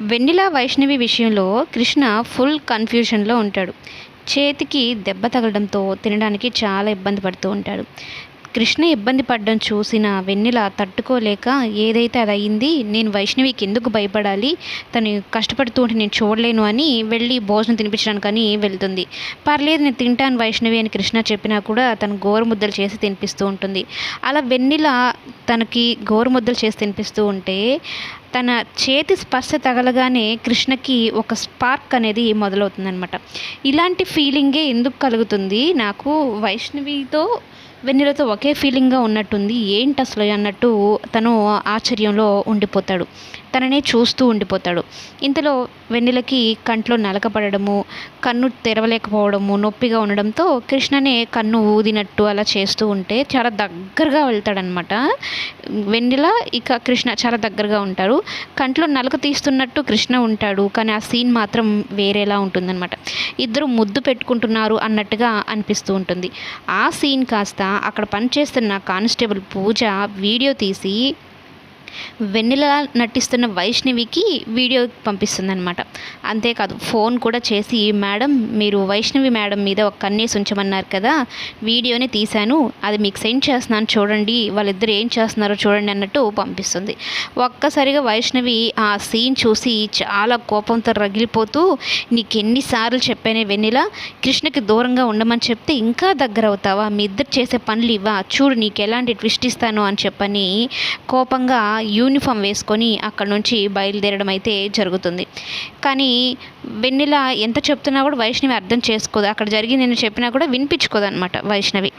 వెన్నెల వైష్ణవి విషయంలో కృష్ణ ఫుల్ కన్ఫ్యూషన్లో ఉంటాడు. చేతికి దెబ్బ తగలడంతో తినడానికి చాలా ఇబ్బంది పడుతూ ఉంటాడు. కృష్ణ ఇబ్బంది పడడం చూసిన వెన్నెల తట్టుకోలేక ఏదైతే అది అయింది నేను వైష్ణవికి ఎందుకు భయపడాలి? తను కష్టపడుతూ ఉంటే నేను చూడలేను అని వెళ్ళి భోజనం తినిపించడానికి అని వెళ్తుంది. పర్లేదు నేను తింటాను వైష్ణవి అని కృష్ణ చెప్పినా కూడా తను గోరుముద్దలు చేసి తినిపిస్తూ ఉంటుంది. అలా వెన్నెల తనకి గోరుముద్దలు చేసి తినిపిస్తూ ఉంటే తన చేతి స్పర్శ తగలగానే కృష్ణకి ఒక స్పార్క్ అనేది మొదలవుతుందనమాట ఇలాంటి ఫీలింగే ఎందుకు కలుగుతుంది? నాకు వైష్ణవితో వెన్నెలతో ఒకే ఫీలింగ్గా ఉన్నట్టుంది. ఏంటి అసలు అన్నట్టు తను ఆశ్చర్యంలో ఉండిపోతాడు. తననే చూస్తూ ఉండిపోతాడు. ఇంతలో వెన్నెలకి కంట్లో నలకపడము కన్ను తెరవలేకపోవడము నొప్పిగా ఉండడంతో కృష్ణనే కన్ను ఊదినట్టు అలా చేస్తూ ఉంటే చాలా దగ్గరగా వెళ్తాడనమాట వెన్నెల ఇక కృష్ణ చాలా దగ్గరగా ఉంటారు. కంట్లో నలక తీస్తున్నట్టు కృష్ణ ఉంటాడు. కానీ ఆ సీన్ మాత్రం వేరేలా ఉంటుందన్నమాట. ఇద్దరు ముద్దు పెట్టుకుంటున్నారు అన్నట్టుగా అనిపిస్తూ ఉంటుంది. ఆ సీన్ కాస్త అక్కడ పనిచేస్తున్న కానిస్టేబుల్ పూజ వీడియో తీసి వెన్నెల నటిస్తున్న వైష్ణవికి వీడియో పంపిస్తుందనమాట అంతేకాదు ఫోన్ కూడా చేసి మేడం మీరు వైష్ణవి మేడం మీద ఒక కన్నేసి ఉంచమన్నారు కదా వీడియోని తీశాను అది మీకు సెండ్ చేస్తున్నాను చూడండి వాళ్ళిద్దరు ఏం చేస్తున్నారో చూడండి అన్నట్టు పంపిస్తుంది. ఒక్కసారిగా వైష్ణవి ఆ సీన్ చూసి చాలా కోపంతో రగిలిపోతూ నీకు ఎన్నిసార్లు చెప్పానే వెన్నెల కృష్ణకి దూరంగా ఉండమని చెప్తే ఇంకా దగ్గర అవుతావా మీ ఇద్దరు చేసే పనులు ఇవ్వా? చూడు నీకు ఎలాంటి ట్విస్ట్ ఇస్తాను అని చెప్పని కోపంగా యూనిఫామ్ వేసుకొని అక్కడ నుంచి బయలుదేరడం అయితే జరుగుతుంది. కానీ వెన్నెల ఎంత చెప్తున్నా కూడా వైష్ణవి అర్థం చేసుకోదు. అక్కడ జరిగి నేను చెప్పినా కూడా వినిపించుకోదు అనమాట వైష్ణవి.